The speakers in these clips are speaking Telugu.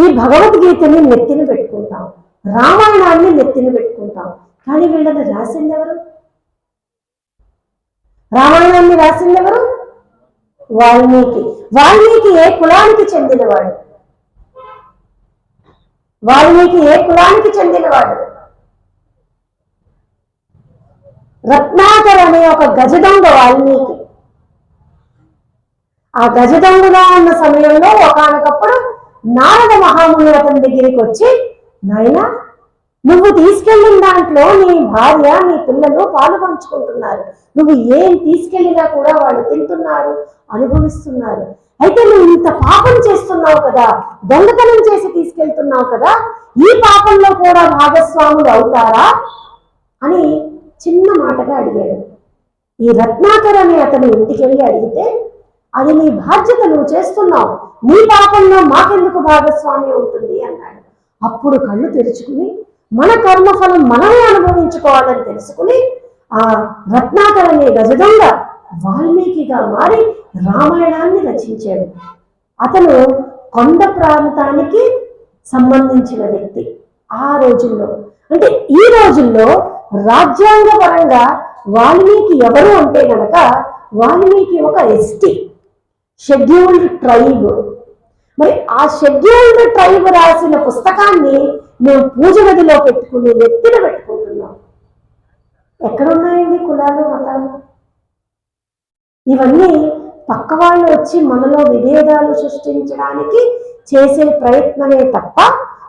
ఈ భగవద్గీతని నెత్తిన పెట్టుకుంటాం. రామాయణాన్ని నెత్తిన పెట్టుకుంటాం. కానీ వీళ్ళని రాసింది ఎవరు? రామాయణాన్ని రాసింది ఎవరు? వాల్మీకి. వాల్మీకి ఏ కులానికి చెందినవాడు? వాల్మీకి ఏ కులానికి చెందినవాడు? రత్నాకర్ అనే ఒక గజదొంగ వాల్మీకి. ఆ గజదొంగగా ఉన్న సమయంలో ఒకనకప్పుడు నారద మహాముని అతని దగ్గరికి వచ్చి నాయన నువ్వు తీసుకెళ్ళిన దాంట్లో నీ భార్య నీ పిల్లలు పాలు పంచుకుంటున్నారు. నువ్వు ఏం తీసుకెళ్ళినా కూడా వాళ్ళు తింటున్నారు అనుభవిస్తున్నారు. అయితే నువ్వు ఇంత పాపం చేస్తున్నావు కదా దొంగతనం చేసి తీసుకెళ్తున్నావు కదా ఈ పాపంలో కూడా భాగస్వాములు అవుతారా? అని చిన్న మాటగా అడిగాడు. ఈ రత్నాకర్ అనే అతని ఇంటికి వెళ్ళి అడిగితే అది నీ బాధ్యత నువ్వు చేస్తున్నావు. నీ పాపంలో మాకెందుకు భాగస్వామి ఉంటుంది అన్నాడు. అప్పుడు కళ్ళు తెరుచుకుని మన కర్మఫలం మనమే అనుభవించుకోవాలని తెలుసుకుని ఆ రత్నాకర్ అనే గజదొంగ వాల్మీకిగా మారి రామాయణాన్ని రచించాడు. అతను కొండ ప్రాంతానికి సంబంధించిన వ్యక్తి. ఆ రోజుల్లో అంటే ఈ రోజుల్లో రాజ్యాంగపరంగా వాల్మీకి ఎవరు అంటే గనక వాల్మీకి ఒక ఎస్టీ. షెడ్యూల్డ్ ట్రైబ్ మరి ఆ షెడ్యూల్డ్ ట్రైబ్ రాసిన పుస్తకాన్ని మేము పూజ గదిలో పెట్టుకుని నెత్తిన పెట్టుకుంటున్నాం. ఎక్కడున్నాయండి కులాలు మతాలు? ఇవన్నీ పక్క వాళ్ళు వచ్చి మనలో విభేదాలు సృష్టించడానికి చేసే ప్రయత్నమే తప్ప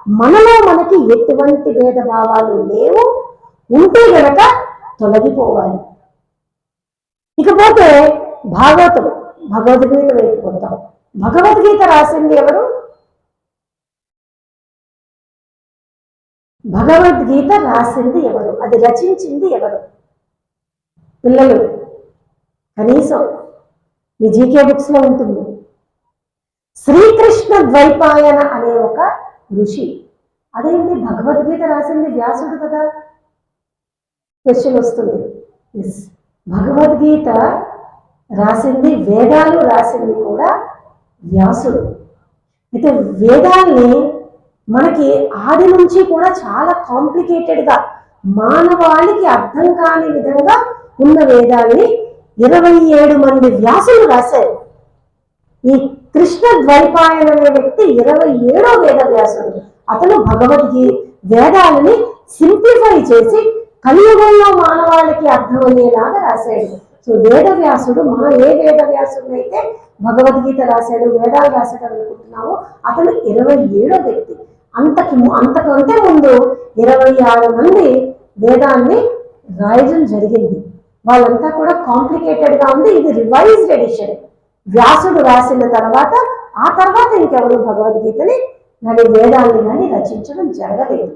మనలో మనకి ఎటువంటి భేదభావాలు లేవు. ఉంటే గనక తొలగిపోవాలి. ఇకపోతే భాగవతం భగవద్గీత వైపు వద్దాం భగవద్గీత రాసింది ఎవరు? భగవద్గీత రాసింది ఎవరు? అది రచించింది ఎవరు? పిల్లలు. కనీసం మీ జీకే బుక్స్లో ఉంటుంది. శ్రీకృష్ణ ద్వైపాయన అనే ఒక ఋషి. అదేంటి? భగవద్గీత రాసింది వ్యాసుడు కదా? క్వశ్చన్ వస్తుంది. ఎస్ భగవద్గీత రాసింది వేదాలు రాసింది కూడా వ్యాసుడు. అయితే వేదాల్ని మనకి ఆది నుంచి కూడా చాలా కాంప్లికేటెడ్గా మానవాళికి అర్థం కాని విధంగా ఉన్న వేదాల్ని ఇరవై ఏడు మంది వ్యాసులు రాశారు. ఈ కృష్ణ ద్వైపాయన అనే వ్యక్తి ఇరవై ఏడో వేద వ్యాసుడు. అతను భగవద్గీ వేదాలని సింప్లిఫై చేసి కలియుగంలో మానవాళికి అర్థమయ్యేలాగా రాశాడు. సో వేదవ్యాసుడు మా ఏ వేదవ్యాసుడు అయితే భగవద్గీత రాశాడు వేదాలు రాశాడు అనుకుంటున్నామో అతను ఇరవై ఏడో వ్యక్తి. అంతకి ము- అంతకంటే ముందు ఇరవై ఆరు మంది వేదాన్ని రాయడం జరిగింది. వాళ్ళంతా కూడా కాంప్లికేటెడ్గా ఉంది. ఇది రివైజ్డ్ ఎడిషన్. వ్యాసుడు రాసిన తర్వాత ఆ తర్వాత ఇంకెవరు భగవద్గీతని కానీ వేదాన్ని కానీ రచించడం జరగలేదు.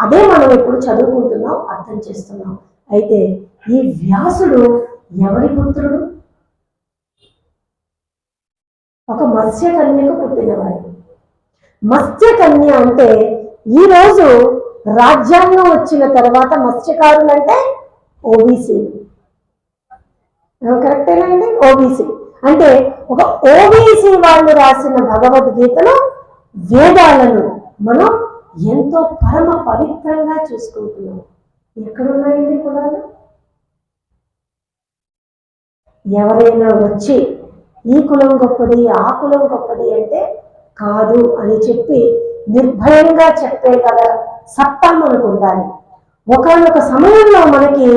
అదే మనం ఇప్పుడు చదువుకుంటున్నాం అర్థం చేస్తున్నాం. అయితే ఈ వ్యాసుడు ఎవరి పుత్రుడు? ఒక మత్స్య కన్యకు పుట్టినవాడు. మత్స్య కన్య అంటే ఈ రోజు రాజ్యాంగం వచ్చిన తర్వాత మత్స్యకారులు అంటే ఓబీసీ కరెక్టేనా అండి? ఓబీసీ అంటే ఒక ఓబీసీ వాళ్ళు రాసిన భగవద్గీతలో వేదాలను మనం ఎంతో పరమ పవిత్రంగా చూసుకుంటున్నాం. ఎక్కడున్నాయండి కులాలు ఎవరైనా వచ్చి ఈ కులం గొప్పది ఆ కులం గొప్పది అంటే కాదు అని చెప్పి నిర్భయంగా చెప్పేగల సత్తా మనకు ఉండాలి ఒకనొక సమయంలో మనకి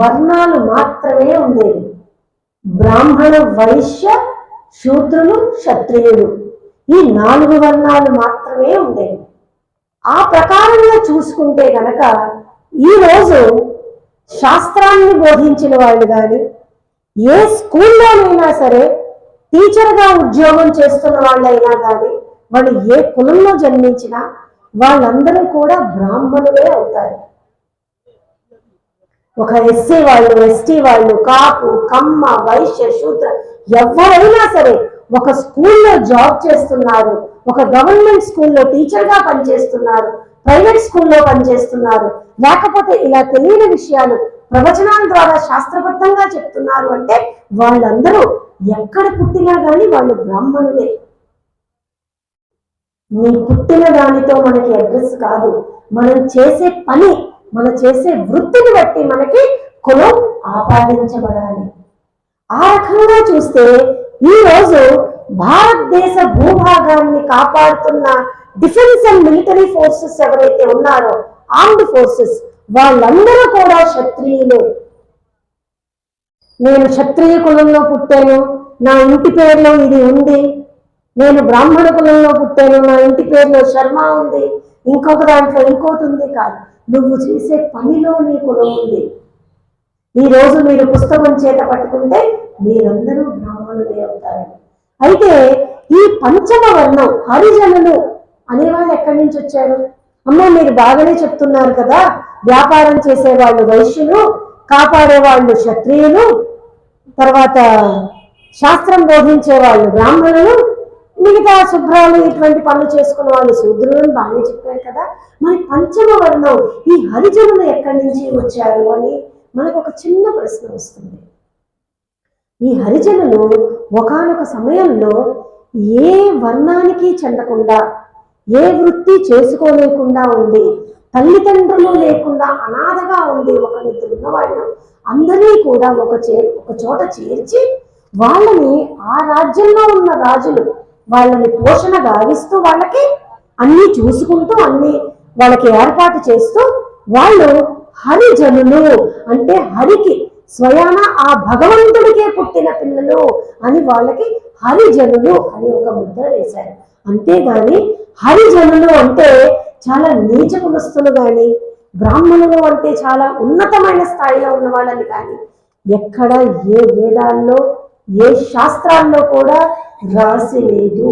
వర్ణాలు మాత్రమే ఉండేవి. బ్రాహ్మణ వైశ్య శూద్రులు క్షత్రియులు ఈ నాలుగు వర్ణాలు మాత్రమే ఉండేవి. ఆ ప్రకారంగా చూసుకుంటే గనక ఈ రోజు శాస్త్రాన్ని బోధించిన వాళ్ళు కానీ ఏ స్కూల్లోనైనా సరే టీచర్గా ఉద్యోగం చేస్తున్న వాళ్ళైనా కానీ వాళ్ళు ఏ కులంలో జన్మించినా వాళ్ళందరూ కూడా బ్రాహ్మణులే అవుతారు. ఒక ఎస్సీ వాళ్ళు ఎస్టీ వాళ్ళు కాపు కమ్మ వైశ్య శూద్ర ఎవరైనా సరే ఒక స్కూల్లో జాబ్ చేస్తున్నారు ఒక గవర్నమెంట్ స్కూల్లో టీచర్గా పనిచేస్తున్నారు ప్రైవేట్ స్కూల్లో పనిచేస్తున్నారు లేకపోతే ఇలా తెలియని విషయాలు ప్రవచనాల ద్వారా శాస్త్రబద్ధంగా చెప్తున్నారు అంటే వాళ్ళందరూ ఎక్కడ పుట్టినా కానీ వాళ్ళు బ్రాహ్మణులే. నీ పుట్టిన దానితో మనకి అడ్రస్ కాదు. మనం చేసే పని మనం చేసే వృత్తిని బట్టి మనకి కులం ఆపాదించబడాలి. ఆ రకంగా చూస్తే ఈరోజు భారతదేశ భూభాగాన్ని కాపాడుతున్న డిఫెన్స్ అండ్ మిలిటరీ ఫోర్సెస్ ఎవరైతే ఉన్నారో ఆర్మ్డ్ ఫోర్సెస్ వాళ్ళందరూ కూడా క్షత్రియులే. నేను క్షత్రియ కులంలో పుట్టాను నా ఇంటి పేరులో ఇది ఉంది. నేను బ్రాహ్మణ కులంలో పుట్టాను నా ఇంటి పేరులో శర్మ ఉంది. ఇంకొక దాంట్లో ఇంకోటి ఉంది కాదు. నువ్వు చేసే పనిలో నీ కులం ఉంది. ఈ రోజు మీరు పుస్తకం చేత పట్టుకుంటే మీరందరూ బ్రాహ్మణులే అవుతారు. అయితే ఈ పంచమ వర్ణం హరిజనులు అనేవాళ్ళు ఎక్కడి నుంచి వచ్చారు? అమ్మ మీరు బాగానే చెప్తున్నారు కదా. వ్యాపారం చేసే వాళ్ళు వైశ్యులు కాపాడే వాళ్ళు క్షత్రియులు తర్వాత శాస్త్రం బోధించే వాళ్ళు బ్రాహ్మణులు మిగతా శుభ్రాలు ఇటువంటి పనులు చేసుకునే వాళ్ళు శూద్రులు అని బాగానే చెప్పారు కదా. మరి పంచమ వర్ణం ఈ హరిజనులు ఎక్కడి నుంచి వచ్చారు అని మనకు ఒక చిన్న ప్రశ్న వస్తుంది. ఈ హరిజనులు ఒకానొక సమయంలో ఏ వర్ణానికి చెందకుండా ఏ వృత్తి చేసుకోలేకుండా ఉండి తల్లిదండ్రులు లేకుండా అనాథగా ఉండే ఒక ఇద్దరు ఉన్నవాళ్ళు అందరినీ కూడా ఒక చే ఒక చోట చేర్చి వాళ్ళని ఆ రాజ్యంలో ఉన్న రాజులు వాళ్ళని పోషణ గావిస్తూ వాళ్ళకి అన్ని చూసుకుంటూ అన్ని వాళ్ళకి ఏర్పాటు చేస్తూ వాళ్ళు హరిజనులు అంటే హరికి స్వయాన ఆ భగవంతుడికే పుట్టిన పిల్లలు అని వాళ్ళకి హరిజనులు అని ఒక ముద్ర వేశారు. అంతేగాని హరిజనులు అంటే చాలా నీచ కులస్తులు కానీ బ్రాహ్మణులు అంటే చాలా ఉన్నతమైన స్థాయిలో ఉన్న వాళ్ళని కానీ ఎక్కడ ఏ వేదాల్లో ఏ శాస్త్రాల్లో కూడా రాసి లేదు.